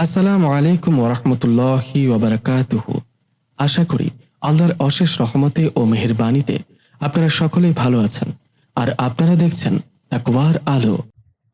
আসসালামু আলাইকুম ওরহমতুল্লাহি ওবরাকাতুহ আশা করি আল্লাহর অশেষ রহমতে ও মেহেরবানিতে আপনারা সকলেই ভালো আছেন আর আপনারা দেখছেন তাকওয়ার আলো।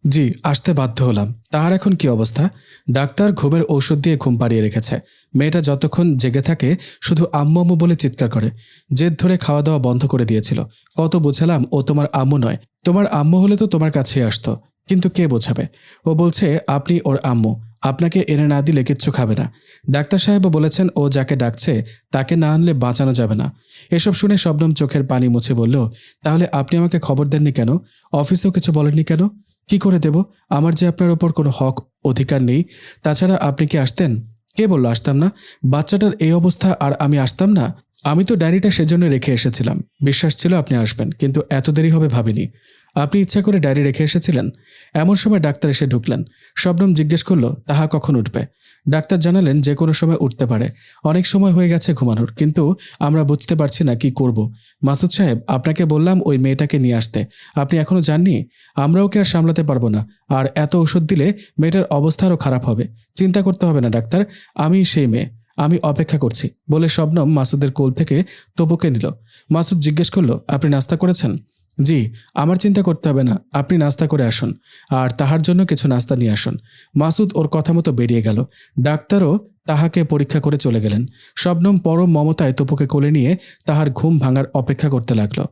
জি, আসতে বাধ্য হলাম। তাহার এখন কি অবস্থা? ডাক্তার ঘুমের ঔষধ দিয়ে ঘুম পাড়িয়ে রেখেছে। মেয়েটা যতক্ষণ জেগে থাকে, শুধু আম্মু আম্মু বলে চিৎকার করে। জেদ ধরে খাওয়া দাওয়া বন্ধ করে দিয়েছিল। কত বোঝালাম, ও তোমার আম্মু নয়। তোমার আম্মু হলে তো তোমার কাছেই আসতো। কিন্তু কে বোঝাবে? ও বলছে, আপনি ওর আম্মু। আপনাকে এনে না দিলে কিচ্ছু খাবে না। ডাক্তার সাহেবও বলেছেন, ও যাকে ডাকছে, তাকে না আনলে বাঁচানো যাবে না। এসব শুনে শবনম চোখের পানি মুছে বলল, তাহলে আপনি আমাকে খবর দেননি কেন? অফিসেও কিছু বলেননি কেন? কি করে দেব? আমার যে আপনার ওপর কোনো হক, অধিকার নেই। তাছাড়া আপনি কি আসতেন? কে বলল, আসতাম না। বাচ্চাটার এই অবস্থা আর আমি আসতাম না? আমি তো ডায়েরিটা সেজন্য রেখে এসেছিলাম। বিশ্বাস ছিল আপনি আসবেন, কিন্তু এত দেরি হবে ভাবিনি। আপনি ইচ্ছা করে ডায়েরি রেখে এসেছিলেন। এমন সময় ডাক্তার এসে ঢুকলেন। শবনম জিজ্ঞেস করল, তাহা কখন উঠবে? ডাক্তার জানালেন, যে কোনো সময় উঠতে পারে। অনেক সময় হয়ে গেছে ঘুমানোর, কিন্তু আমরা বুঝতে পারছি না কি করব। মাসুদ সাহেব, আপনাকে বললাম ওই মেয়েটাকে নিয়ে আসতে। আপনি এখনও জাননি আমরা ওকে আর সামলাতে পারব না? আর এত ওষুধ দিলে মেয়েটার অবস্থা আরও খারাপ হবে। চিন্তা করতে হবে না, ডাক্তার। আমি সেই মেয়ে। আমি অপেক্ষা করছি, বলে শবনম মাসুদের কোল থেকে তবুকে নিল। মাসুদ জিজ্ঞেস করল, আপনি নাস্তা করেছেন? জি, আমার চিন্তা করতে হবে না। আপনি নাস্তা করে আসুন। আর তাহার জন্য কিছু নাস্তা নিয়ে আসুন। মাসুদ ওর কথা মতো বেরিয়ে গেল। ডাক্তারও তাহাকে পরীক্ষা করে চলে গেলেন। শবনম পরম মমতায় তপুকে কোলে নিয়ে তাহার ঘুম ভাঙার অপেক্ষা করতে লাগল।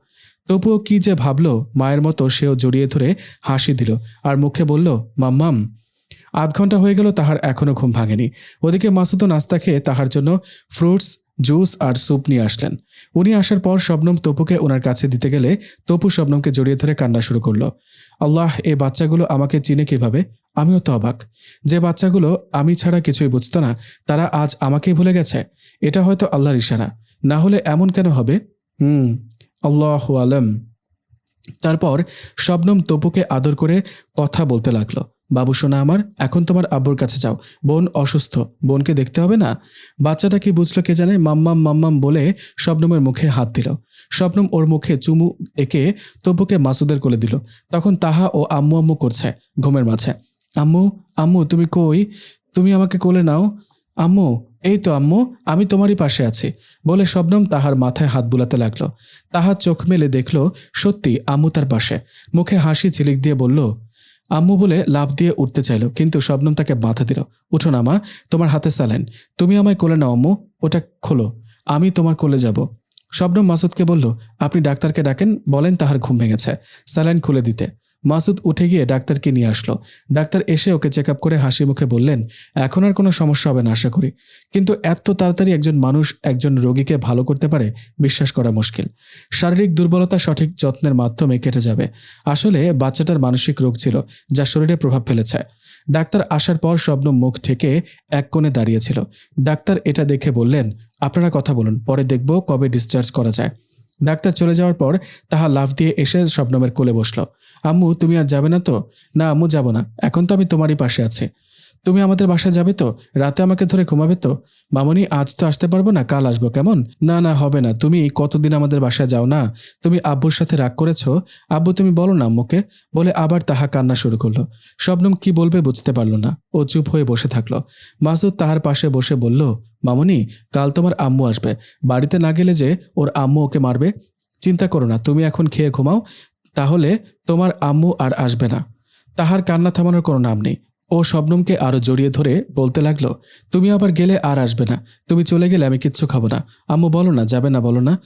তবুও কি যে ভাবলো, মায়ের মতো সেও জড়িয়ে ধরে হাসি দিল আর মুখে বলল, মাম্মাম আধ ঘণ্টা হয়ে গেল তাহার এখনও ঘুম ভাঙেনি। ওদিকে মাসুদও নাস্তা খেয়ে তাহার জন্য ফ্রুটস জুস আর স্যুপ নিয়ে আসলেন। উনি আসার পর শবনম তপুকে ওনার কাছে দিতে গেলে তপু শবনমকে জড়িয়ে ধরে কান্না শুরু করল। আল্লাহ, এ বাচ্চাগুলো আমাকে চিনে কীভাবে? আমিও তো অবাক। যে বাচ্চাগুলো আমি ছাড়া কিছুই বুঝতো না, তারা আজ আমাকেই ভুলে গেছে। এটা হয়তো আল্লাহর ইশারা। না হলে এমন কেন হবে? হুম, আল্লাহ আলম। তারপর শবনম তপুকে আদর করে কথা বলতে লাগল। বাবু সোনা আমার, এখন তোমার আব্বুর কাছে যাও। বোন অসুস্থ, বোনকে দেখতে হবে না? বাচ্চাটা কি বুঝলো কে জানে? মাম্মাম মাম্মাম বলে শবনমের মুখে হাত দিল। শবনম ওর মুখে চুমু এঁকে তপুকে মাসুদের কোলে দিল। তখন তাহা ও আম্মু আম্মু করছে, ঘুমের মাঝে। আম্মু আম্মু, তুমি কই? তুমি আমাকে কোলে নাও। আম্মু, এই তো আম্মু, আমি তোমারই পাশে আছি। বলে শবনম তাহার মাথায় হাত বুলাতে লাগল। তাহার চোখ মেলে দেখল, সত্যি আম্মু তার পাশে। মুখে হাসি ঝিলিক দিয়ে বলল আম্মু বলে লাভ দিয়ে উঠতে চাইল, কিন্তু শবনম তাকে বাধা দিল। উঠো না মা, তোমার হাতে স্যালেন তুমি আমায় কোলে নাও আম্মু, ওটা খোলো। আমি তোমার কোলে যাব। শবনম মাসুদকে বলল, আপনি ডাক্তারকে ডাকেন, বলেন তাহার ঘুম ভেঙেছে। স্যালাইন খুলে দিতে। মাসুদ উঠে গিয়ে ডাক্তারকে নিয়ে আসলো। ডাক্তার এসে ওকে চেক করে হাসি মুখে বললেন, এখন আর কোনো সমস্যা হবে না আশা করি। কিন্তু এত তাড়াতাড়ি একজন মানুষ একজন রোগীকে ভালো করতে পারে বিশ্বাস করা মুশকিল। শারীরিক দুর্বলতা সঠিক যত্নের মাধ্যমে কেটে যাবে। আসলে বাচ্চাটার মানসিক রোগ ছিল, যা শরীরে প্রভাব ফেলেছে। ডাক্তার আসার পর স্বপ্ন মুখ থেকে এক কোণে দাঁড়িয়েছিল। ডাক্তার এটা দেখে বললেন, আপনারা কথা বলুন, পরে দেখব কবে ডিসচার্জ করা যায়। ডাক্তার চলে যাওয়ার পর তাহা লাভ দিয়ে এসে স্বপ্নমের কোলে বসল। আম্মু, তুমি আর যাবে না তো? না, আম্মু, যাব না। এখন তো আমি তোমারই পাশে আছি। তুমি আমাদের বাসায় যাবে তো? রাতে আমাকে ধরে ঘুমাবে তো? মামনি, আজ তো আসতে পারব না, কাল আসব, কেমন? না না, হবে না। তুমি কতদিন আমাদের বাসায় যাও না? তুমি আব্বুর সাথে রাগ করেছ? আব্বু, তুমি বলো না আম্মুকে। বলে আবার তাহা কান্না শুরু করল। শবনম কি বলবে বুঝতে পারল না। ও চুপ হয়ে বসে থাকল। মাসুদ তাহার পাশে বসে বলল, মামনি, কাল তোমার আম্মু আসবে। বাড়িতে না গেলে যে ওর আম্মু ওকে মারবে? চিন্তা করো না, তুমি এখন খেয়ে ঘুমাও। তাহলে তোমার আম্মু আর আসবে না। তাহার কান্না থামানোর কোনো নাম নেই। ও শবনমকে আরও জড়িয়ে ধরে বলতে লাগল, তুমি আবার গেলে আর আসবে না। তুমি চলে গেলে আমি কিচ্ছু খাব না। আম্মু, বলো না, যাবে না, বলো না।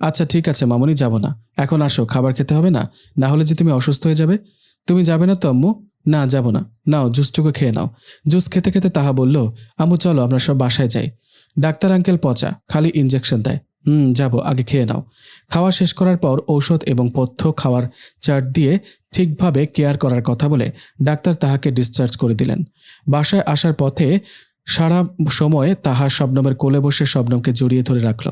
আচ্ছা ঠিক আছে, মামনি, যাব না। এখন আসো, খাবার খেতে হবে না। না হলে যে তুমি অসুস্থ হয়ে যাবে। তুমি যাবে না তো, আম্মু? না, যাব না। নাও, জুসটুকু খেয়ে নাও। জুস খেতে খেতে তাহা বলল, আম্মু, চলো, আমরা সব বাসায় যাই। ডাক্তার আঙ্কেল পচা, খালি ইঞ্জেকশন দেয়। হুম, যাব, আগে খেয়ে নাও। খাওয়া শেষ করার পর ঔষধ এবং পথ্য খাওয়ার চার্ট দিয়ে ঠিকভাবে কেয়ার করার কথা বলে ডাক্তার তাহাকে ডিসচার্জ করে দিলেন। বাসায় আসার পথে সারা সময় তাহার শবনমের কোলে বসে শবনমকে জড়িয়ে ধরে রাখল।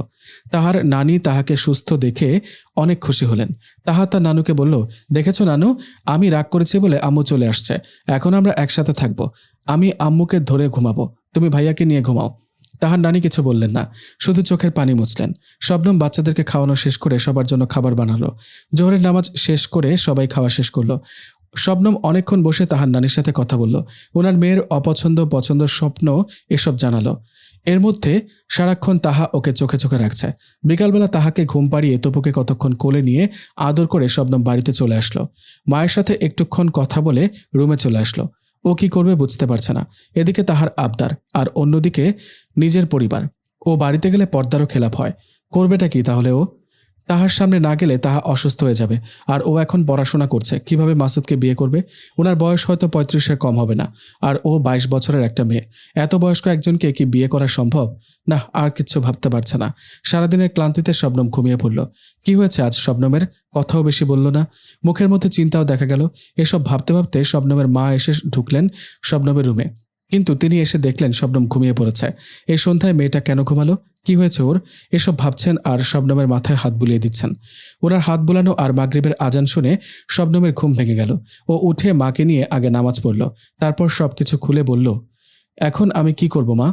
তাহার নানি তাহাকে সুস্থ দেখে অনেক খুশি হলেন। তাহা তার নানুকে বলল, দেখেছ নানু, আমি রাগ করেছি বলে আম্মু চলে আসছে। এখন আমরা একসাথে থাকব। আমি আম্মুকে ধরে ঘুমাবো। তুমি ভাইয়াকে নিয়ে ঘুমাও। তাহার নানি কিছু বললেন না, শুধু চোখের পানি মুছলেন। শবনম বাচ্চাদেরকে খাওয়ানো শেষ করে সবার জন্য খাবার বানালো। জোহরের নামাজ শেষ করে সবাই খাওয়া শেষ করল। শবনম অনেকক্ষণ বসে তাহার নানির সাথে কথা বলল। ওনার মেয়ের অপছন্দ পছন্দ স্বপ্ন এসব জানালো। এর মধ্যে সারাক্ষণ তাহা ওকে চোখে চোখে রাখছে। বিকালবেলা তাহাকে ঘুম পাড়িয়ে তপুকে কতক্ষণ কোলে নিয়ে আদর করে শবনম বাড়িতে চলে আসলো। মায়ের সাথে একটুক্ষণ কথা বলে রুমে চলে আসলো। ও কি করবে বুঝতে পারছে না। এদিকে তাহার আবদার, আর অন্যদিকে নিজের পরিবার। ও বাড়িতে গেলে পর্দারও খেলাপ হয়। করবেটা কি তাহলে ও? তাহার সামনে না গেলে তাহা অসুস্থ হয়ে যাবে। আর ও এখন পড়াশোনা করছে। কীভাবে মাসুদকে বিয়ে করবে? ওনার বয়স হয়তো পঁয়ত্রিশের কম হবে না। আর ও বাইশ বছরের একটা মেয়ে। এত বয়স্ক একজনকে কি বিয়ে করা সম্ভব? না, আর কিচ্ছু ভাবতে পারছে না। সারাদিনের ক্লান্তিতে শবনম ঘুমিয়ে পড়ল। কি হয়েছে আজ শবনমের? কথাও বেশি বলল না। মুখের মধ্যে চিন্তাও দেখা গেল। এসব ভাবতে ভাবতে শবনমের মা এসে ঢুকলেন শবনমের রুমে। কিন্তু তিনি এসে দেখলেন শবনম ঘুমিয়ে পড়েছে। এই সন্ধ্যায় মেয়েটা কেন ঘুমালো? কি হয়েছে ওর? এসব ভাবছেন আর শবনমের মাথায় হাত বুলিয়ে দিচ্ছেন। ওনার হাত বুলানো আর মাগরীবের আজান শুনে শবনমের ঘুম ভেঙে গেল। ও উঠে মাকে নিয়ে আগে নামাজ পড়ল, তারপর সব কিছু খুলে বলল, এখন আমি কি করব মা?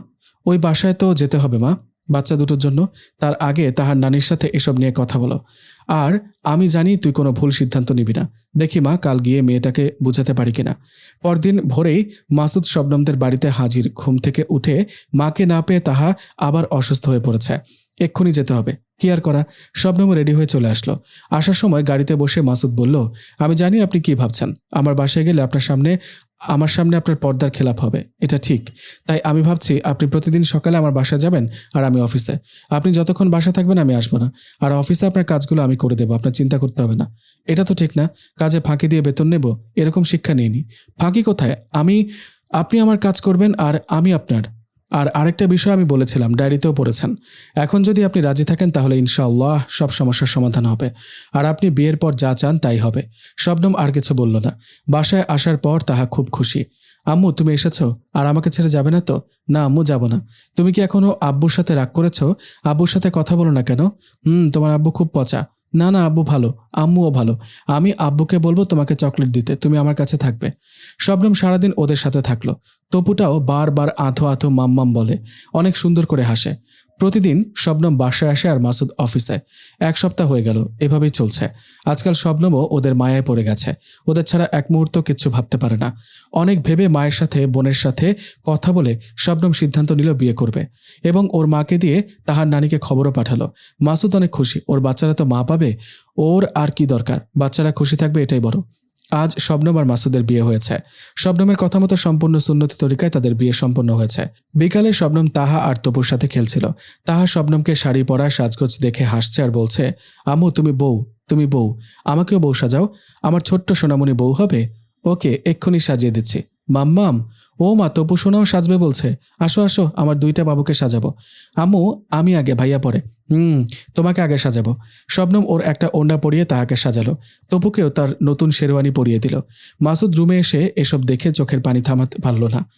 ওই বাসায় তো যেতে হবে মা। বাচ্চা দুটোর জন্য, তার আগে তাহার নানির সাথে এসব নিয়ে কথা বলো। আর আমি জানি তুই কোনো ভুল সিদ্ধান্ত নিবি না। দেখি মা, কাল গিয়ে মেয়েটাকে বুঝাতে পারি কিনা। পরদিন ভোরেই মাসুদ শবনমদের বাড়িতে হাজির। ঘুম থেকে উঠে মাকে না পেয়ে তাহা আবার অসুস্থ হয়ে পড়েছে। এক্ষুনি যেতে হবে। কি আর করা শবনম রেডি হয়ে চলে আসলো। আসার সময় গাড়িতে বসে মাসুদ বলল, আমি জানি আপনি কি ভাবছেন। আমার বাসায় গেলে আপনার সামনে, আমার সামনে আপনার পর্দার খেলাপ হবে। এটা ঠিক। তাই আমি ভাবছি আপনি প্রতিদিন সকালে আমার বাসায় যাবেন আর আমি অফিসে। আপনি যতক্ষণ বাসা থাকবেন আমি আসব না। আর অফিসে আপনার কাজগুলো আমি করে দেবো। আপনার চিন্তা করতে হবে না। এটা তো ঠিক না। কাজে ফাঁকি দিয়ে বেতন নেব। এরকম শিক্ষা নিইনি। ফাঁকি কোথায়? আমি, আপনি আমার কাজ করবেন আর আমি আপনার। আর আরেকটা বিষয় আমি বলেছিলাম, ডায়েরিতেও পড়েছেন। এখন যদি আপনি রাজি থাকেন, তাহলে ইনশাআল্লাহ সব সমস্যার সমাধান হবে। আর আপনি বিয়ের পর যা চান তাই হবে। শবনম আর কিছু বলল না। বাসায় আসার পর তাহা খুব খুশি। আম্মু, তুমি এসেছ? আর আমাকে ছেড়ে যাবে না তো? না, আম্মু, যাব না। তুমি কি এখনও আব্বুর সাথে রাগ করেছ? আব্বুর সাথে কথা বলো না কেন? হুম, তোমার আব্বু খুব পচা। না না, আব্বু ভালো, আম্মুও ভালো। আমি আব্বুকে বলব তোমাকে চকলেট দিতে, তুমি আমার কাছে থাকবে। শবনম সারাদিন ওদের সাথে থাকল। তপুটাও বারবার আঁথো আধো মাম্মাম বলে, অনেক সুন্দর করে হাসে। প্রতিদিন শবনম বাসায় আসে আর মাসুদ অফিসে। এক সপ্তাহ হয়ে গেল, এভাবেই চলছে। আজকাল শবনমও ওদের মায়ায় পড়ে গেছে। ওদের ছাড়া এক মুহূর্ত কিচ্ছু ভাবতে পারে না। অনেক ভেবে মায়ের সাথে, বোনের সাথে কথা বলে শবনম সিদ্ধান্ত নিল বিয়ে করবে। এবং ওর মাকে দিয়ে তাহার নানিকে খবরও পাঠালো। মাসুদ অনেক খুশি। ওর বাচ্চারা তো মা পাবে। ওর আর কি দরকার? বাচ্চারা খুশি থাকবে এটাই বড় আজ শবনম আর মাসুদের বিয়ে হয়েছে। শবনমের কথা মতো সম্পূর্ণ সুন্নতি তরিকায় তাদের বিয়ে সম্পন্ন হয়েছে। বিকালে শবনম তাহা আর তপুর সাথে খেলছিল। তাহা শবনমকে শাড়ি পরা, সাজগোজ দেখে হাসছে আর বলছে আমু তুমি বউ তুমি বউ, আমাকেও বউ সাজাও। আমার ছোট্ট সোনামণি বউ হবে। ওকে এক্ষুনি সাজিয়ে দিচ্ছি। মাম্মাম ও মা, তপু সোনাও সাজবে বলছে। আসো আসো, আমার দুইটা বাবুকে সাজাবো। আম্মু, আমি আগে, ভাইয়া পরে। হুম, তোমাকে আগে সাজাবো। শবনম ওর একটা ওড়না পরিয়ে তাহাকে সাজালো। তপুকেও তার নতুন শেরওয়ানি পরিয়ে দিল। মাসুদ রুমে এসে এসব দেখে চোখের পানি থামাতে পারল না।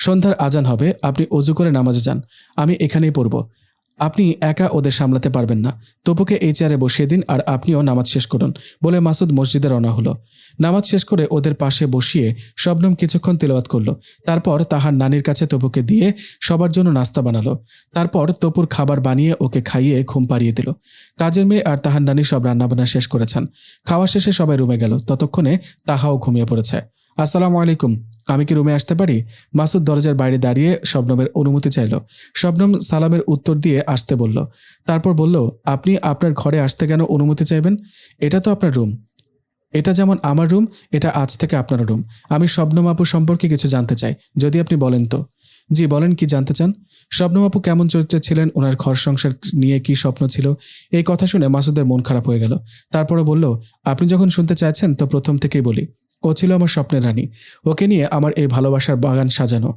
সন্ধ্যার আজান হবে, আপনি অজু করে নামাজে যান। আমি এখানেই পড়ব। আপনি একা ওদের সামলাতে পারবেন না। তপুকে এই চেয়ারে বসিয়ে দিন আর আপনিও নামাজ শেষ করুন, বলে মাসুদ মসজিদে রওনা হলো। নামাজ শেষ করে ওদের পাশে বসিয়ে শবনম কিছুক্ষণ তেলাওয়াত করল। তারপর তাহার নানির কাছে তপুকে দিয়ে সবার জন্য নাস্তা বানালো। তারপর তপুর খাবার বানিয়ে ওকে খাইয়ে ঘুম পাড়িয়ে দিল। কাজের মেয়ে আর তাহার নানি সব রান্নাবান্না শেষ করেছেন। খাওয়া শেষে সবাই রুমে গেল। ততক্ষণে তাহাও ঘুমিয়ে পড়েছে। আসসালামু আলাইকুম। আমি কি রুমে আসতে পারি? মাসুদ দরজার বাইরে দাঁড়িয়ে শবনমের অনুমতি চাইল। শবনম সালামের উত্তর দিয়ে আসতে বলল। তারপর বলল, আপনি আপনার ঘরে আসতে কেন অনুমতি চাইবেন? এটা তো আপনার রুম। এটা যেমন আমার রুম, এটা আজ থেকে আপনার রুম। আমি শবনম আপু সম্পর্কে কিছু জানতে চাই, যদি আপনি বলেন তো। জি, বলেন, কি জানতে চান? শবনম আপু কেমন চরিত্রে ছিলেন? ওনার ঘর সংসার নিয়ে কি স্বপ্ন ছিল? এই কথা শুনে মাসুদের মন খারাপ হয়ে গেল। তারপরে বলল, আপনি যখন শুনতে চাইছেন, তো প্রথম থেকেই বলি। ও ছিল আমার স্বপ্নের রানী। ওকে নিয়ে আমার এই ভালোবাসার বাগান সাজানো।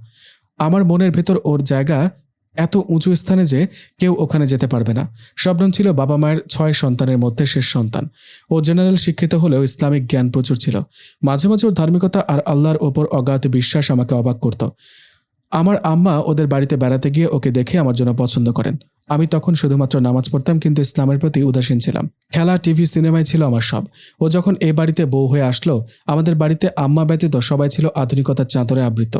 আমার মনের ভেতর ওর জায়গা এত উঁচু স্থানে যে কেউ ওখানে যেতে পারবে না। শবনম ছিল বাবা মায়ের ছয় সন্তানের মধ্যে শেষ সন্তান। ও জেনারেল শিক্ষিত হলেও ইসলামিক জ্ঞান প্রচুর ছিল। মাঝে মাঝে ওর ধার্মিকতা আর আল্লাহর ওপর অগাধ বিশ্বাস আমাকে অবাক করত। আমার আম্মা ওদের বাড়িতে বেড়াতে গিয়ে ওকে দেখে আমার জন্য পছন্দ করেন। আমি তখন শুধুমাত্র নামাজ পড়তাম, কিন্তু ইসলামের প্রতি উদাসীন ছিলাম। খেলা, টিভি সিনেমায় ছিল আমার সব। ও যখন এ বাড়িতে বউ হয়ে আসলো, আমাদের বাড়িতে আম্মা ব্যতীত সবাই ছিল আধুনিকতার চাদরে আবৃত।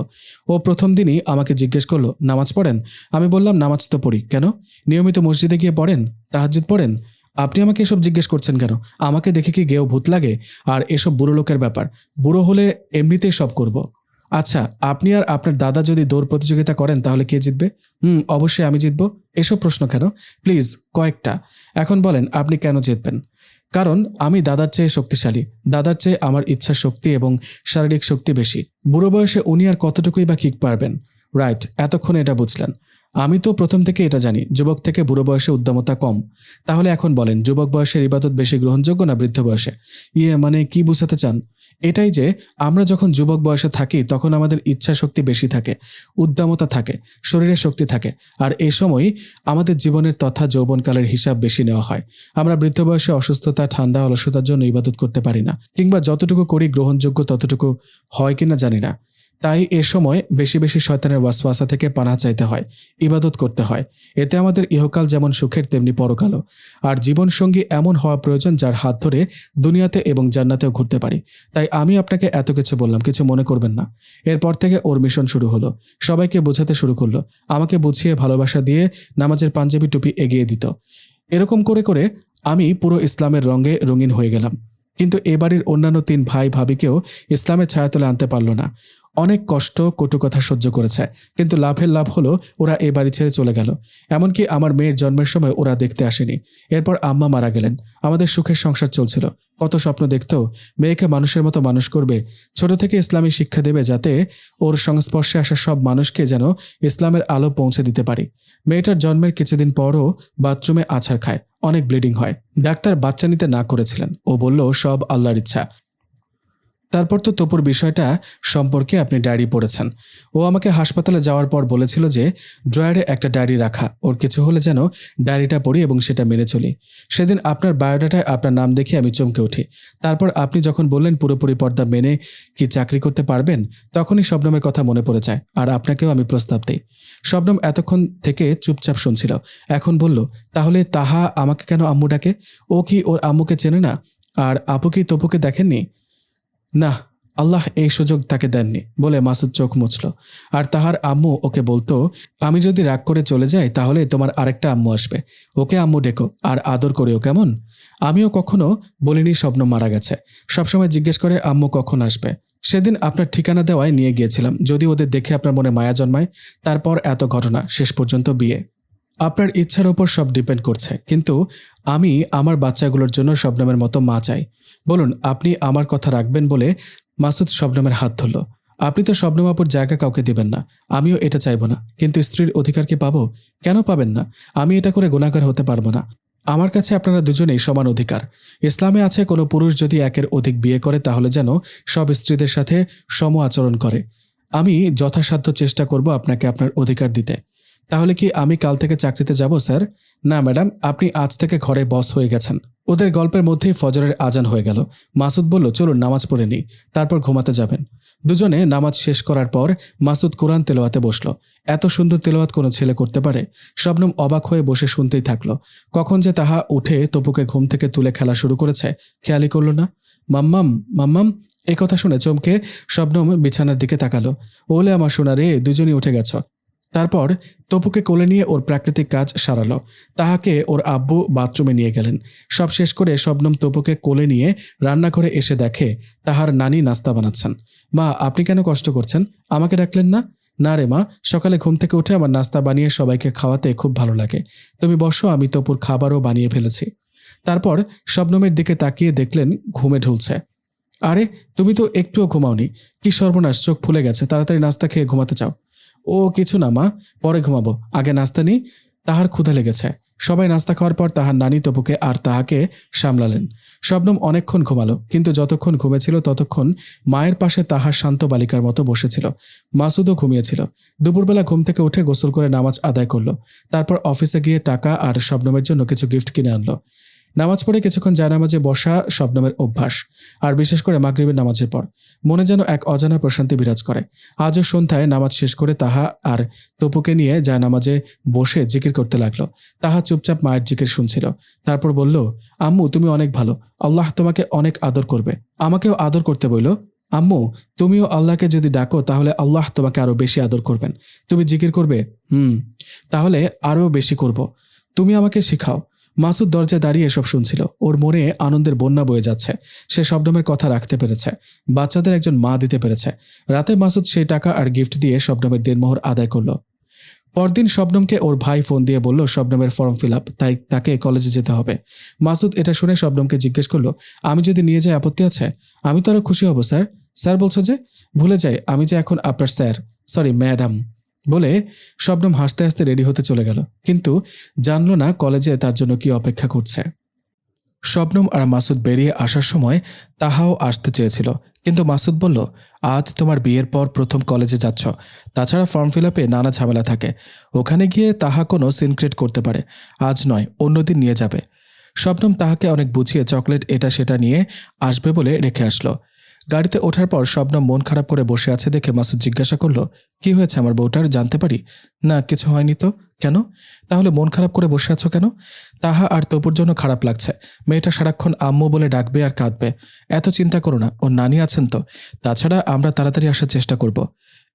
ও প্রথম দিনই আমাকে জিজ্ঞেস করল, নামাজ পড়েন? আমি বললাম, নামাজ তো পড়ি। কেন? নিয়মিত মসজিদে গিয়ে পড়েন? তাহাজ্জুদ পড়েন? আপনি আমাকে এসব জিজ্ঞেস করছেন কেন? আমাকে দেখে কি গেও ভূত লাগে? আর এসব বুড়ো লোকের ব্যাপার। বুড়ো হলে এমনিতেই সব করব। আচ্ছা আপনি আর আপনার দাদা যদি দৌড় প্রতিযোগিতা করেন, তাহলে কে জিতবে? হুম, অবশ্যই আমি জিতব। এসব প্রশ্ন কেন? প্লিজ, কয়েকটা। এখন বলেন, আপনি কেন জিতবেন? কারণ, আমি দাদার চেয়ে শক্তিশালী। দাদার চেয়ে আমার ইচ্ছা শক্তি এবং শারীরিক শক্তি বেশি। বুড়ো বয়সে উনি আর কতটুকুই বা কিক পারবেন? রাইট, এতক্ষণ এটা বুঝলেন। আমি তো প্রথম থেকে এটা জানি, যুবক থেকে বুড়ো বয়সে উদ্যমতা কম। তাহলে এখন বলেন, যুবক বয়সের ইবাদত বেশি গ্রহণযোগ্য না বৃদ্ধ বয়সে? ইয়ে মানে কি বুঝাতে চান? এটাই যে, আমরা যখন যুবক বয়সে থাকি, তখন আমাদের ইচ্ছা শক্তি বেশি থাকে উদ্দামতা থাকে, শরীরে শক্তি থাকে, আর এই সময় আমাদের জীবনের তথা যৌবনকালের হিসাব বেশি নেওয়া হয়। আমরা বৃদ্ধ বয়সে অসুস্থতা, ঠান্ডা, অলসতার জন্য ইবাদত করতে পারি না, কিংবা যতটুকু করি গ্রহণযোগ্য ততটুকু হয় কিনা জানি না। তাই এ সময় বেশি বেশি শয়তানের ওয়াসওয়াসা থেকে পানা চাইতে হয়, ইবাদত করতে হয়। এতে আমাদের ইহকাল যেমন সুখের, তেমনি পরকালও। আর জীবনসঙ্গী এমন হওয়া প্রয়োজন যার হাত ধরে দুনিয়াতে এবং জান্নাতেও ঘুরতে পারি। তাই আমি আপনাকে এত কিছু বললাম, কিছু মনে করবেন না। এরপর থেকে ওর মিশন শুরু হলো। সবাইকে বোঝাতে শুরু করল। আমাকে বুঝিয়ে ভালোবাসা দিয়ে নামাজের পাঞ্জাবি টুপি এগিয়ে দিত। এরকম করে করে আমি পুরো ইসলামের রঙে রঙিন হয়ে গেলাম। কিন্তু এ বাড়ির অন্যান্য তিন ভাই ভাবিকেও ইসলামের ছায়াতলে আনতে পারল না। অনেক কষ্ট, কটু কথা সহ্য করেছে। কিন্তু লাভের লাভ হলো, ওরা এ বাড়ি ছেড়ে চলে গেল। এমনকি আমার মেয়ের জন্মের সময় ওরা দেখতে আসেনি। এরপর আম্মা মারা গেলেন। আমাদের সুখের সংসার চলছিল। কত স্বপ্ন দেখতো, মেয়েকে মানুষের মতো মানুষ করবে। ছোট থেকে ইসলামী শিক্ষা দেবে যাতে ওর সংস্পর্শে আসা সব মানুষকে যেন ইসলামের আলো পৌঁছে দিতে পারি। মেয়েটার জন্মের কিছুদিন পরও বাথরুমে আছাড় খায়। অনেক ব্লিডিং হয়। ডাক্তার বাচ্চা নিতে না করেছিলেন। ও বলল, সব আল্লাহর ইচ্ছা। তারপর তো তপুর বিষয়টা সম্পর্কে আপনি ডায়েরি পড়েছেন। ও আমাকে হাসপাতালে যাওয়ার পর বলেছিল যে, ড্রয়ারে একটা ডায়েরি রাখা, ওর কিছু হলে যেন ডায়েরিটা পড়ি এবং সেটা মেনে চলি। সেদিন আপনার বায়োডাটায় আপনার নাম দেখে আমি চমকে উঠি। তারপর আপনি যখন বললেন, পুরোপুরি পর্দা মেনে কি চাকরি করতে পারবেন? তখনই শবনমের কথা মনে পড়ে যায়, আর আপনাকেও আমি প্রস্তাব দিই। শবনম এতক্ষণ থেকে চুপচাপ শুনছিল। এখন বলল, তাহলে তাহা আমাকে কেন আম্মু ডাকে? ও কি ওর আম্মুকে চেনে না? আর আপু কি তপুকে দেখেননি? না, আল্লাহ এই সুযোগ তাকে দেননি বলে মাসুদ চোখ মুছল। আর তাহার আম্মু ওকে বলতো, আমি যদি রাগ করে চলে যাই, তাহলে তোমার আরেকটা আম্মু আসবে। ওকে আম্মু ডেকো, আর আদর করেও কেমন? আমিও কখনো বলিনি স্বপ্ন মারা গেছে। সবসময় জিজ্ঞেস করে আম্মু কখন আসবে। সেদিন আপনার ঠিকানা দেওয়ায় নিয়ে গিয়েছিলাম। যদি ওদের দেখে আপনার মনে মায়া জন্মায়, তারপর এত ঘটনা, শেষ পর্যন্ত বিয়ে। আপনার ইচ্ছার ওপর সব ডিপেন্ড করছে। কিন্তু আমি আমার বাচ্চাগুলোর জন্য শবনমের মতো মা চাই। বলুন, আপনি আমার কথা রাখবেন বলে মাসুদ শবনমের হাত ধরল। আপনি তো শবনম আপুর জায়গা কাউকে দিবেন না। আমিও এটা চাইব না। কিন্তু স্ত্রীর অধিকার কি পাবো? কেন পাবেন না? আমি এটা করে গুণাগার হতে পারব না। আমার কাছে আপনারা দুজনেই সমান অধিকার। ইসলামে আছে কোনো পুরুষ যদি একের অধিক বিয়ে করে, তাহলে যেন সব স্ত্রীদের সাথে সম আচরণ করে। আমি যথাসাধ্য চেষ্টা করব আপনাকে আপনার অধিকার দিতে। তাহলে কি আমি কাল থেকে চাকরিতে যাব, স্যার? না, ম্যাডাম, আপনি আজ থেকে ঘরে বস হয়ে গেছেন। ওদের গল্পের মধ্যেই ফজরের আজান হয়ে গেল। মাসুদ বলল, চলুন, নামাজ পড়ে নিই। তারপর ঘুমাতে যাবেন। দুজনে নামাজ শেষ করার পর মাসুদ কোরআন তেলোয়াতে বসল। এত সুন্দর তেলোয়াত কোনো ছেলে করতে পারে? শবনম অবাক হয়ে বসে শুনতেই থাকল। কখন যে তাহা উঠে তপুকে ঘুম থেকে তুলে খেলা শুরু করেছে, খেয়ালই করল না। মাম্মাম মাম্মাম এই কথা শুনে চমকে শবনম বিছানার দিকে তাকালো। ওলে আমার সোনা রে, দুজনই উঠে গেছ। তারপর তপুকে কোলে নিয়ে ওর প্রাকৃতিক কাজ সারালো। তাহাকে ওর আব্বু বাথরুমে নিয়ে গেলেন। সব শেষ করে শবনম তপুকে কোলে নিয়ে রান্নাঘরে এসে দেখে তাহার নানি নাস্তা বানাচ্ছেন। মা, আপনি কেন কষ্ট করছেন? আমাকে ডাকলেন না? না রে মা, সকালে ঘুম থেকে উঠে আমার নাস্তা বানিয়ে সবাইকে খাওয়াতে খুব ভালো লাগে। তুমি বসো, আমি তপুর খাবারও বানিয়ে ফেলেছি। তারপর শবনমের দিকে তাকিয়ে দেখলেন ঘুমে ঢুলছে। আরে, তুমি তো একটুও ঘুমাওনি। কি সর্বনাশ, চোখ ফুলে গেছে। তাড়াতাড়ি নাস্তা খেয়ে ঘুমাতে চাও। ও, কিছু না, মা। পরে ঘুমাবো। আগে নাস্তা নি তাহার ক্ষুধা লেগেছে। সবাই নাস্তা খাওয়ার পর তাহার নানি তপুকে আর তাহাকে সামলালেন। শবনম অনেকক্ষণ ঘুমালো, কিন্তু যতক্ষণ ঘুমেছিল ততক্ষণ মায়ের পাশে তাহার শান্ত বালিকার মতো বসেছিল। মাসুদও ঘুমিয়েছিল। দুপুরবেলা ঘুম থেকে উঠে গোসল করে নামাজ আদায় করল। তারপর অফিসে গিয়ে টাকা আর শবনমের জন্য কিছু গিফট কিনে আনলো। নামাজ পড়ে কিছুক্ষণ জায়নামাজে বসা শবনমের অভ্যাস, আর বিশেষ করে মাগরিবের নামাজের পর। মনে যেন এক অজানা প্রশান্তি বিরাজ করে। আজও সন্ধ্যায় নামাজ শেষ করে তাহা আর তপুকে নিয়ে জায়নামাজে বসে জিকির করতে লাগল। তাহা চুপচাপ মায়ের জিকির শুনছিল। তারপর বলল, আম্মু, তুমি অনেক ভালো। আল্লাহ তোমাকে অনেক আদর করবে। আমাকেও আদর করতে বইল। আম্মু, তুমিও আল্লাহকে যদি ডাকো, তাহলে আল্লাহ তোমাকে আরও বেশি আদর করবেন। তুমি জিকির করবে? হুম। তাহলে আরও বেশি করব। তুমি আমাকে শিখাও। মাসুদ দরজায় দাঁড়িয়ে এসব শুনছিল। ওর মনে আনন্দের বন্যা বয়ে যাচ্ছে। সে শবনমের কথা রাখতে পেরেছে। বাচ্চাদের একজন মা দিতে পেরেছে। রাতে মাসুদ সেই টাকা আর গিফট দিয়ে শবনমের দেনমোহর আদায় করল। পরদিন শবনমকে ওর ভাই ফোন দিয়ে বলল, শবনমের ফর্ম ফিল আপ, তাই তাকে কলেজে যেতে হবে। মাসুদ এটা শুনে শবনমকে জিজ্ঞেস করল, আমি যদি নিয়ে যাই আপত্তি আছে? আমি তো আরও খুশি হব, স্যার। স্যার বলছো যে? ভুলে যাই, আমি যে এখন আপনার স্যার। Sorry, madam. বলে শবনম হাসতে হাসতে রেডি হতে চলে গেল। কিন্তু জানলো না কলেজে তার জন্য কি অপেক্ষা করছে। শবনম আর মাসুদ বেরিয়ে আসার সময় তাহাও আসতে চেয়েছিল। কিন্তু মাসুদ বলল, আজ তোমার বিয়ের পর প্রথম কলেজে যাচ্ছ। তাছাড়া ফর্ম ফিল আপে নানা ঝামেলা থাকে। ওখানে গিয়ে তাহা কোনো সিনক্রেট করতে পারে। আজ নয় অন্যদিন নিয়ে যাবে। শবনম তাহাকে অনেক বুঝিয়ে চকলেট এটা সেটা নিয়ে আসবে বলে রেখে আসলো। গাড়িতে ওঠার পর শবনম মন খারাপ করে বসে আছে দেখে মাসুদ জিজ্ঞাসা করল, কি হয়েছে আমার বউটার? জানতে পারি? না, কিছু হয়নি তো। কেন? তাহলে মন খারাপ করে বসে আছো কেন? তাহা আর তপুর জন্য খারাপ লাগছে। মেয়েটা সারাক্ষণ আম্মু বলে ডাকবে আর কাঁদবে। এত চিন্তা করো না, ওর নানি আছেন তো। তাছাড়া আমরা তাড়াতাড়ি আসার চেষ্টা করব।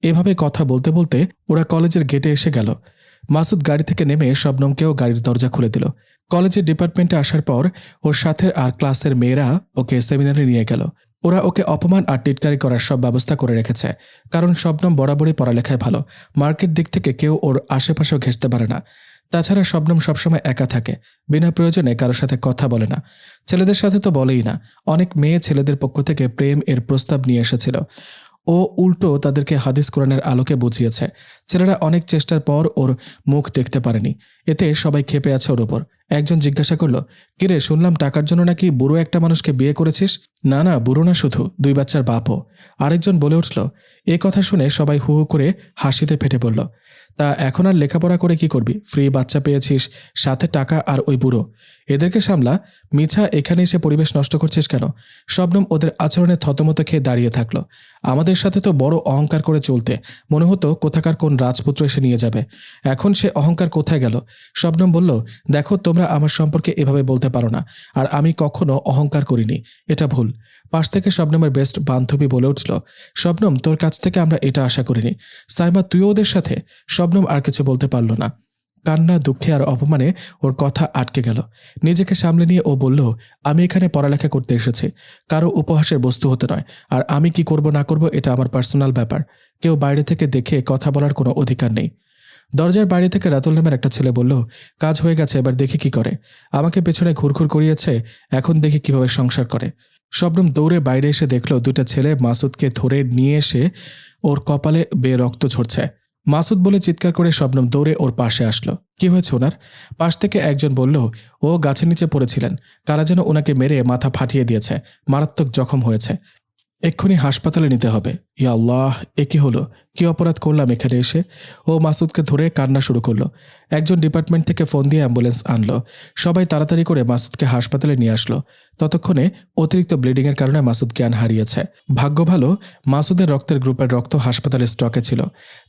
এভাবে কথা বলতে বলতে ওরা কলেজের গেটে এসে গেল। মাসুদ গাড়ি থেকে নেমে শবনমকেও গাড়ির দরজা খুলে দিল। কলেজের ডিপার্টমেন্টে আসার পর ওর সাথে আর ক্লাসের মেয়েরা ওকে সেমিনারে নিয়ে গেল। ওরা ওকে অপমান আর টিটকারি করার সব ব্যবস্থা করে রেখেছে, কারণ শবনম বরাবরই পড়ালেখায় ভালো। মার্কেট দিক থেকে কেউ ওর আশেপাশেও ঘেঁচতে পারে না। তাছাড়া শবনম সবসময় একা থাকে, বিনা প্রয়োজনে কারোর সাথে কথা বলে না। ছেলেদের সাথে তো বলেই না, অনেক মেয়ে ছেলেদের পক্ষ থেকে প্রেম এর প্রস্তাব নিয়ে এসেছিল। ও উল্টো তাদেরকে হাদিস কোরআনের আলোকে বুঝিয়েছে। ছেলেরা অনেক চেষ্টার পর ওর মুখ দেখতে পারেনি। এতে সবাই ক্ষেপে আছে ওর ওপর একজন জিজ্ঞাসা করল, কিরে, শুনলাম টাকার জন্য নাকি বুড়ো একটা মানুষকে বিয়ে করেছিস? না না, বুড়ো না শুধু, দুই বাচ্চার বাপও। আরেকজন বলে উঠল, এ কথা শুনে সবাই হু হু করে হাসিতে ফেটে পড়ল। তা এখন আর লেখাপড়া করে কি করবি? ফ্রি বাচ্চা পেয়েছিস, সাথে টাকা আর ওই বুড়ো। এদেরকে সামলা, মিছা, এখানে এসে পরিবেশ নষ্ট করছিস কেন? শবনম ওদের আচরণে থতমত খেয়ে দাঁড়িয়ে থাকল। আমাদের সাথে তো বড় অহংকার করে চলতে। মনে হতো কোথাকার কোন রাজপুত্র এসে নিয়ে যাবে। এখন সে অহংকার কোথায় গেল? শবনম বলল, দেখো, তোমরা আমার সম্পর্কে এভাবে বলতে পারো না, আর আমি কখনো অহংকার করিনি। এটা ভুল। পাশ থেকে শবনমের বেস্ট বান্ধবী বলে উঠল, শবনম, তোর কাছ থেকে আমরা এটা আশা করিনি। সাইমা, তুইও ওদের সাথে? শবনম আর কিছু বলতে পারল না। কান্না, দুঃখে আর অপমানে ওর কথা আটকে গেল। নিজেকে সামলে নিয়ে ও বলল, আমি এখানে পড়ালেখা করতে এসেছি। কারও উপহাসের বস্তু হতে নয়। আর আমি কি করব, না করব, এটা আমার পার্সোনাল ব্যাপার। কেউ বাইরে থেকে দেখে কথা বলার কোনো অধিকার নেই। দরজার বাইরে থেকে রাতুল নামের একটা ছেলে বলল, কাজ হয়ে গেছে, এবার দেখি কি করে। আমাকে পেছনে ঘুরঘুর করিয়েছে, এখন দেখি কীভাবে সংসার করে। শবনম দৌড়ে বাইরে এসে দেখল দুটা ছেলে মাসুদকে ধরে নিয়ে এসে ওর কপালে বে রক্ত ঝরছে। মাসুদ বলে চিৎকার করে শবনম দৌড়ে ওর পাশে আসলো। কি হয়েছে ওনার? পাশ থেকে একজন বলল, ও গাছের নিচে পড়েছিলেন। কারা যেন ওনাকে মেরে মাথা ফাটিয়ে দিয়েছে। মারাত্মক জখম হয়েছে। এক্ষুনি হাসপাতালে নিতে হবে। ইয়া আল্লাহ, এ কি হলো? কি অপরাধ করলাম এখানে এসে? ও মাসুদকে ধরে কান্না শুরু করল। একজন ডিপার্টমেন্ট থেকে ফোন দিয়ে অ্যাম্বুলেন্স আনলো। সবাই তাড়াতাড়ি করে মাসুদকে হাসপাতালে নিয়ে আসলো। ততক্ষণে অতিরিক্ত ব্লিডিংয়ের কারণে মাসুদ জ্ঞান হারিয়েছে। ভাগ্য ভালো, মাসুদের রক্তের গ্রুপের রক্ত হাসপাতালের স্টকে ছিল।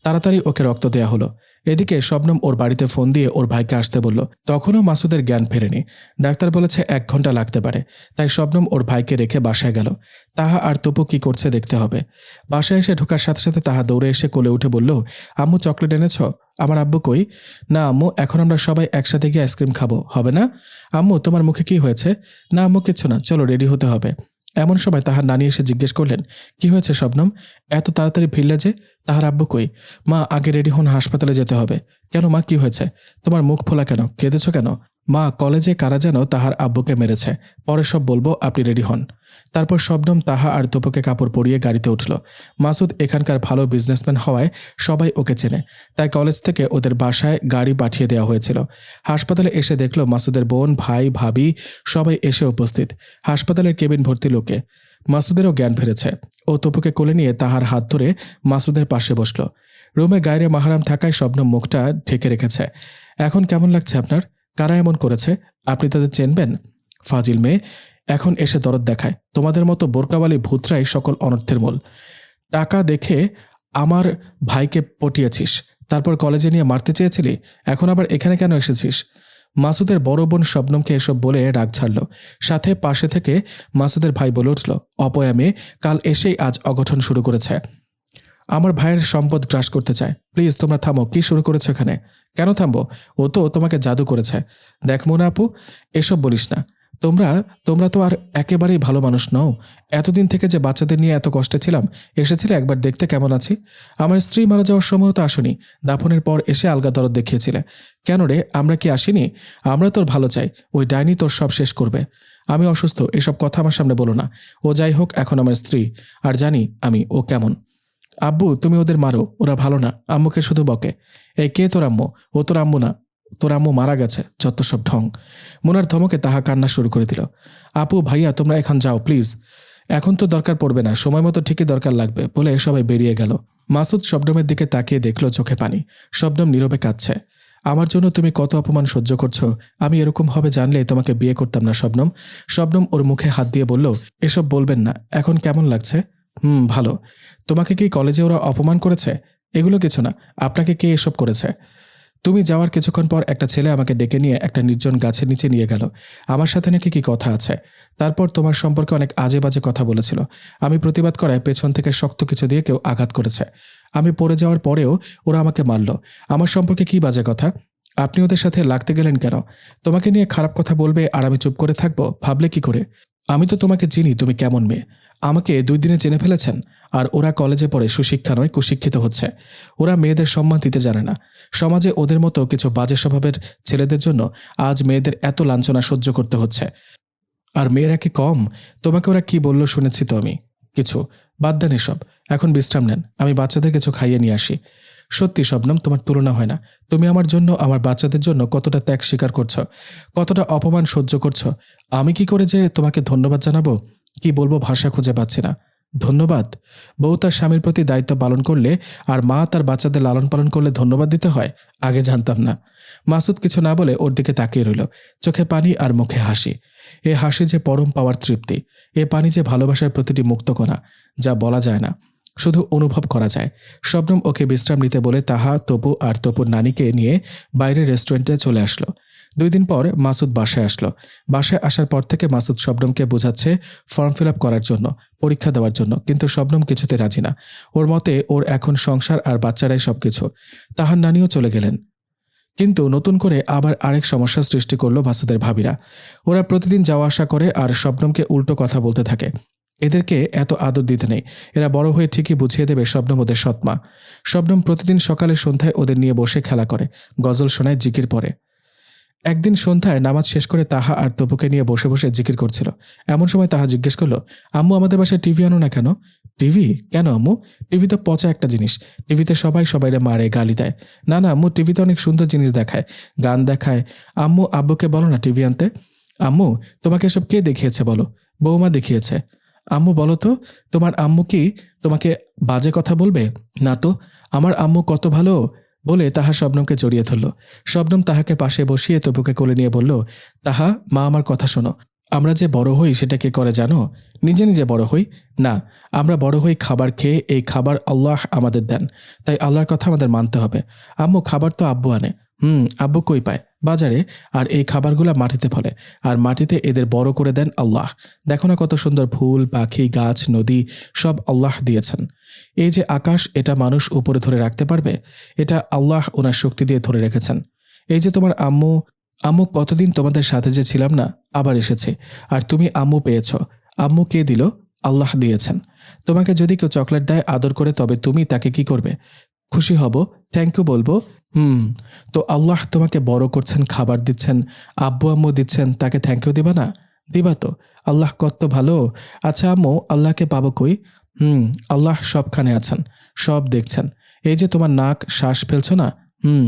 তাড়াতাড়ি ওকে রক্ত দেয়া হলো। এদিকে শবনম ওর বাড়িতে ফোন দিয়ে ওর ভাইকে আসতে বলল, তখনও মাসুদের জ্ঞান ফেরেনি। ডাক্তার বলেছে এক ঘণ্টা লাগতে পারে। তাই শবনম ওর ভাইকে রেখে বাসায় গেল। তাহা আর তপু কি করছে দেখতে হবে। বাসায় এসে ঢোকার সাথে সাথে তাহা দৌড়ে এসে কোলে উঠে বলল, আম্মু চকলেট এনেছ? আমার আব্বু কই? না, আম্মু, এখন আমরা সবাই একসাথে গিয়ে আইসক্রিম খাব। হবে না? আম্মু, তোমার মুখে কি হয়েছে? না, আম্মু, কিচ্ছু না। চলো, রেডি হতে হবে। এমন সময় তাহার নানি এসে জিজ্ঞেস করলেন, কি হয়েছে শবনম? এত তাড়াতাড়ি ফিরলে যে? তাহার আব্বু কই? মা, আগে রেডি হন হাসপাতালে যেতে হবে। কেন মা, কি হয়েছে? তোমার মুখ ফোলা কেন? কেঁদেছ কেন? মা, কলেজে কারা যেন তাহার আব্বুকে মেরেছে। পরে সব বলব, আপনি রেডি হন। তারপর শবনম তাহা আর তোপকে কাপড় পরিয়ে গাড়িতে উঠল। মাসুদ এখানকার ভালো বিজনেসম্যান হওয়ায় সবাই ওকে চেনে। তাই কলেজ থেকে ওদের বাসায় গাড়ি পাঠিয়ে দেওয়া হয়েছিল। হাসপাতালে এসে দেখল মাসুদের বোন, ভাই, ভাবি সবাই এসে উপস্থিত। হাসপাতালের কেবিন ভর্তি লোকে। মাসুদেরও জ্ঞান ফিরেছে। ও তপুকে কোলে নিয়ে তাহার হাত ধরে মাসুদের পাশে বসল। রুমে গায়ে মাহারাম থাকায় শবনম মুখটা ঢেকে রেখেছে। এখন কেমন লাগছে আপনার? কারা এমন করেছে? আপনি তাদের চেনবেন? ফাজিল মেয়ে, এখন এসে দরদ দেখায়। তোমাদের মতো বোরকাওয়ালি ভূতরাই সকল অনর্থের মূল। টাকা দেখে আমার ভাইকে পটিয়েছিস। তারপর কলেজে নিয়ে মারতে চেয়েছিলি? এখন আবার এখানে কেন এসেছিস? মাসুদের বড় বোন শবনমকে এসব বলে রাগ ছাড়ল। সাথে পাশে থেকে মাসুদের ভাই বলে উঠল, অপয়া মেয়ে, কাল এসেই আজ অঘটন শুরু করেছে। আমার ভাইয়ের সম্পদ গ্রাস করতে চায়। প্লিজ, তোমরা থামো। কি শুরু করেছ এখানে? কেন থামবো? ও তো তোমাকে জাদু করেছে। দেখ মোনা আপু, এসব বলিস না। তোমরা তোমরা তো আর একেবারেই ভালো মানুষ নও। এতদিন থেকে যে বাচ্চাদের নিয়ে এত কষ্টে ছিলাম, এসেছিলে একবার দেখতে কেমন আছি? আমার স্ত্রী মারা যাওয়ার সময় তো আসনি। দাফনের পর এসে আলগা দরদ দেখিয়েছিলে। কেন রে, আমরা কি আসিনি? আমরা তোর ভালো চাই। ওই ডাইনি তোর সব শেষ করবে। আমি অসুস্থ, এসব কথা আমার সামনে বলো না। ও যাই হোক, এখন আমার স্ত্রী। আর জানি আমি ও কেমন। আব্বু, তুমি ওদের মারো, ওরা ভালো না, আম্মুকে শুধু বকে। এই কে তোর আম্মু? ও তোর আম্মু না, তোর আম্মু মারা গেছে, যত সব ঢং। মোনার ধমকে তাহা কান্না শুরু করে দিল। আপু, ভাইয়া, তোমরা এখন যাও, প্লিজ। এখন তো দরকার পড়বে না, সময় মতো ঠিকই দরকার লাগবে বলে সবাই বেরিয়ে গেল। মাসুদ শবনমের দিকে তাকিয়ে দেখল চোখে পানি। শবনম নীরবে কাঁদছে। আমার জন্য তুমি কত অপমান সহ্য করছ? আমি এরকম হবে জানলে তোমাকে বিয়ে করতাম না, শবনম। শবনম ওর মুখে হাত দিয়ে বলল, এসব বলবেন না, এখন কেমন লাগছে? হুম, ভালো। তোমাকে কি কলেজে ওরা অপমান করেছে? এগুলো কিছু না। আপনাকে কে এসব করেছে? তুমি যাওয়ার কিছুক্ষণ পর একটা ছেলে আমাকে ডেকে নিয়ে একটা নির্জন গাছের নিচে নিয়ে গেল। আমার সাথে নাকি কি কথা আছে? তারপর তোমার সম্পর্কে অনেক আজে বাজে কথা বলেছিল। আমি প্রতিবাদ করায় পেছন থেকে শক্ত কিছু দিয়ে কেউ আঘাত করেছে। আমি পড়ে যাওয়ার পরেও ওরা আমাকে মারল। আমার সম্পর্কে কি বাজে কথা? আপনি ওদের সাথে লাগতে গেলেন কেন? তোমাকে নিয়ে খারাপ কথা বলবে আর আমি চুপ করে থাকব? ভাবলে কি করে? আমি তো তোমাকে চিনি, তুমি কেমন মেয়ে। আমাকে দুই দিনে চেনে ফেলেছেন, আর ওরা কলেজে পড়ে সুশিক্ষা নয়, কুশিক্ষিত হচ্ছে। ওরা মেয়েদের সম্মান দিতে জানে না। সমাজে ওদের মতো কিছু বাজে স্বভাবের ছেলেদের জন্য আজ মেয়েদের এত লাঞ্ছনা সহ্য করতে হচ্ছে। আর মেয়েরা কি কম? তোমাকে ওরা কি বলল শুনেছি তো আমি। কিছু, বাদ দেন এসব। এখন বিশ্রাম নেন, আমি বাচ্চাদের কিছু খাইয়ে নিয়ে আসি। সত্যি, শবনম, তোমার তুলনা হয় না। তুমি আমার জন্য, আমার বাচ্চাদের জন্য কতটা ত্যাগ স্বীকার করছ? কতটা অপমান সহ্য করছ? আমি কি করে যে তোমাকে ধন্যবাদ জানাব? কি বলব ভাষা খুঁজে পাচ্ছি না। ধন্যবাদ। বউ তার স্বামীর প্রতি দায়িত্ব পালন করলে আর মা তার বাচ্চাদের লালন পালন করলে ধন্যবাদ দিতে হয়, আগে জানতাম না। মাসুদ কিছু না বলে ওর দিকে তাকিয়ে রইল, চোখে পানি আর মুখে হাসি। এ হাসি যে পরম পাওয়ার তৃপ্তি, এ পানি যে ভালোবাসার প্রতিটি মুক্তকণা যা বলা যায় না, শুধু অনুভব করা যায়। শবনম ওকে বিশ্রাম নিতে বলে তাহা তপু আর তপুর নানিকে নিয়ে বাইরের রেস্টুরেন্টে চলে আসলো। দুই দিন পর মাসুদ বাসায় আসলো। বাসায় আসার পর থেকে মাসুদ শবনমকে বোঝাচ্ছে ফর্ম ফিল করার জন্য, পরীক্ষা দেওয়ার জন্য, কিন্তু শবনম কিছুতে রাজি না। ওর মতে ওর এখন সংসার আর বাচ্চারাই সবকিছু। তাহার নানিও চলে গেলেন। কিন্তু নতুন করে আবার আরেক সমস্যার সৃষ্টি করল মাসুদের ভাবিরা। ওরা প্রতিদিন যাওয়া আসা করে আর শবনমকে উল্টো কথা বলতে থাকে। এদেরকে এত আদর দিতে নেই। এরা বড় হয়ে ঠিকই বুঝিয়ে দেবে শবনম ওদের সৎমা শবনম প্রতিদিন সকালে সন্ধ্যায় ওদের নিয়ে বসে খেলা করে, গজল শোনায়, জিকির পরে একদিন সন্ধ্যায় নামাজ শেষ করে তাহা আর তপুকে নিয়ে বসে বসে জিকির করছিল। এমন সময় তাহা জিজ্ঞেস করল, আম্মু, আমাদের বাসায় টিভি আনো না কেন? টিভি? কেন আম্মু? টিভি তো পচা একটা জিনিস। টিভিতে সবাই সবাইরে মারে, গালি দেয়। না না, আম্মু, টিভিতে অনেক সুন্দর জিনিস দেখায়, গান দেখায়। আম্মু, আব্বুকে বলো না টিভি আনতে? আম্মু, তোমাকে এসব কে দেখিয়েছে বলো? বৌমা দেখিয়েছে। আম্মু, বলো তো, তোমার আম্মু কি তোমাকে বাজে কথা বলবে? না তো, আমার আম্মু কত ভালো বলে তাহা শবনমকে জড়িয়ে ধরল। শবনম তাহাকে পাশে বসিয়ে তবুকে কোলে নিয়ে বলল, তাহা, মা, আমার কথা শোনো। আমরা যে বড় হই, সেটা কে করে জানো? নিজে নিজে বড় হই? না, আমরা বড় হই খাবার খেয়ে এই খাবার আল্লাহ আমাদের দেন। তাই আল্লাহর কথা আমাদের মানতে হবে। আম্মু, খাবার তো আব্বু আনে। হুম, আব্বু কই পায়? বাজারে। আর এই খাবারগুলো মাটিতে ফলে। আর মাটিতে এদের বড় করে দেন আল্লাহ। দেখো না কত সুন্দর ফুল, পাখি, গাছ, নদী, সব আল্লাহ দিয়েছেন। এই যে আকাশ, এটা মানুষ উপরে ধরে রাখতে পারবে? এটা আল্লাহ ওনার শক্তি দিয়ে ধরে রেখেছেন। এই যে তোমার আম্মু আম্মু কতদিন তোমাদের সাথে যে ছিলাম না, আবার এসেছে। আর তুমি আম্মু পেয়েছ। আম্মু কে দিল? আল্লাহ দিয়েছেন। তোমাকে যদি কেউ চকলেট দেয় আদর করে, তবে তুমি তাকে কি করবে? খুশি হব থ্যাংক ইউ বলব। হুম, তো আল্লাহ তোমাকে বড় করছেন, খাবার দিচ্ছেন, আব্বু আম্মু দিচ্ছেন, তাকে থ্যাংক ইউ দিবা না? দিবা তো। আল্লাহ কত ভালো। আচ্ছা আম্মু, আল্লাহকে পাবো কই? হুম, আল্লাহ সবখানে আছেন, সব দেখছেন। এই যে তোমার নাক, শ্বাস ফেলছো না? হুম,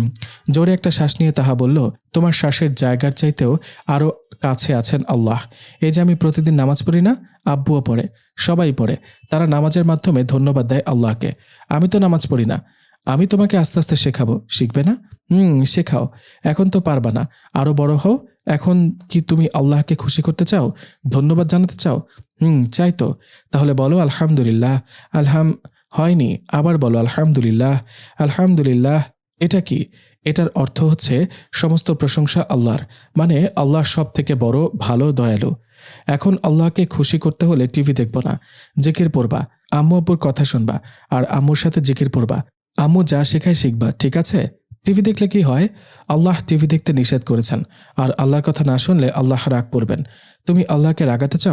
জোরে একটা শ্বাস নিয়ে তাহা বলল, তোমার শ্বাসের জায়গার চাইতেও আরও কাছে আছেন আল্লাহ। এই যে আমি প্রতিদিন নামাজ পড়ি না, আব্বুও পড়ে, সবাই পড়ে। তারা নামাজের মাধ্যমে ধন্যবাদ দেয় আল্লাহকে। আমি তো নামাজ পড়ি না। আমি তোমাকে আস্তে আস্তে শেখাবো। শিখবে না? হুম, শেখাও। এখন তো পারবা না। আরও বড় হও। এখন কি তুমি আল্লাহকে খুশি করতে চাও? ধন্যবাদ জানাতে চাও? হুম, চাই তো। তাহলে বলো, আলহামদুলিল্লাহ। আলহাম, হয়নি। আবার বলো, আলহামদুলিল্লাহ। আলহামদুলিল্লাহ, এটা কি? এটার অর্থ হচ্ছে সমস্ত প্রশংসা আল্লাহর। মানে আল্লাহ সব থেকে বড়, ভালো, দয়ালু। এখন আল্লাহকে খুশি করতে হলে টিভি দেখব না। জেকের পড়বা। আম্মু আব্বুর কথা শুনবা। আর আম্মুর সাথে জিকির পড়বা। আম্মু যা শেখায় শিখবা, ঠিক আছে? টিভি দেখলে কি হয়? আল্লাহ টিভি দেখতে নিষেধ করেছেন। আর আল্লাহর কথা না শুনলে আল্লাহ রাগ করবেন। তুমি আল্লাহকে রাগাতে চাও?